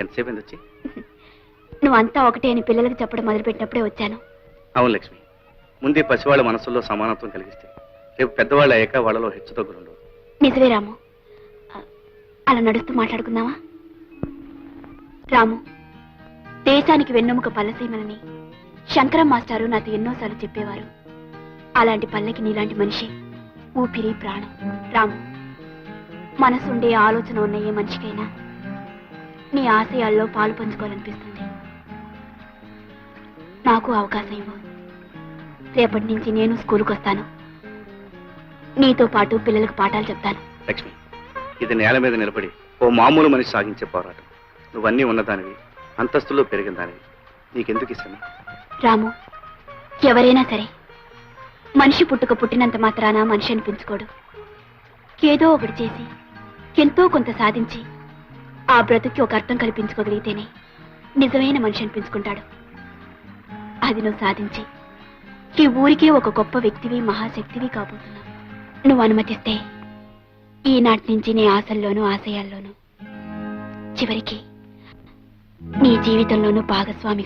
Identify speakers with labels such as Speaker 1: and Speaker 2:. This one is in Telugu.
Speaker 1: ఎంతసేపు వచ్చి?
Speaker 2: నువ్వు అంతా ఒకటే అని పిల్లలకు చెప్పడం మొదలుపెట్టినప్పుడే వచ్చాను.
Speaker 1: అవును లక్ష్మి. ముందే పసివాళ్ళ మనసుల్లో సమానత్వం కలిగిస్తే రేపు పెద్దవాళ్ళు అయ్యాక వాళ్ళలో హెచ్చుతగ్గులుండవు
Speaker 2: నిజమే రాము. అలా నడుస్తూ మాట్లాడుకుందామా? రాము దేశానికి వెన్నెముక పల్లసీమలని శంకరం మాస్టారు నాతో ఎన్నోసార్లు చెప్పేవారు. అలాంటి పల్లెకి నీలాంటి మనిషి ఊపిరి ప్రాణం. రాము. మనసుండే ఆలోచన ఉన్న ఏ మనిషికైనా నీ ఆశయాల్లో పాలు పంచుకోవాలనిపిస్తుంది. నాకు అవకాశం ఇవ్వు. రేపటి నుంచి నేను స్కూల్కి వస్తాను నీతో పాటు పిల్లలకు పాఠాలు చెప్తాను.
Speaker 1: లక్ష్మి ఇది నేల మీద నిలబడి ఓ మామూలు మనిషి సాగించే పోరాటం. నువ్వన్నీ ఉన్నదానివి అంతస్తులో పెరిగిన దానివి. నీకెందుకు ఇష్టం
Speaker 2: రాము ఎవరైనా సరే మనిషి పుట్టుక పుట్టినంత మాత్రాన మనిషి అనిపించుకోడు. ఏదో ఒకటి చేసి ఎంతో కొంత సాధించి ఆ బ్రతుకి ఒక అర్థం కల్పించుకోగలిగితేనే నిజమైన మనిషి అనిపించుకుంటాడు. అది నువ్వు సాధించి ఈ ఊరికే ఒక గొప్ప వ్యక్తివి మహాశక్తివి కాబోతున్నావు. నువ్వు అనుమతిస్తే ఈనాటి నుంచి నీ ఆశల్లోనూ ఆశయాల్లోనూ చివరికి నీ జీవితంలోనూ భాగస్వామి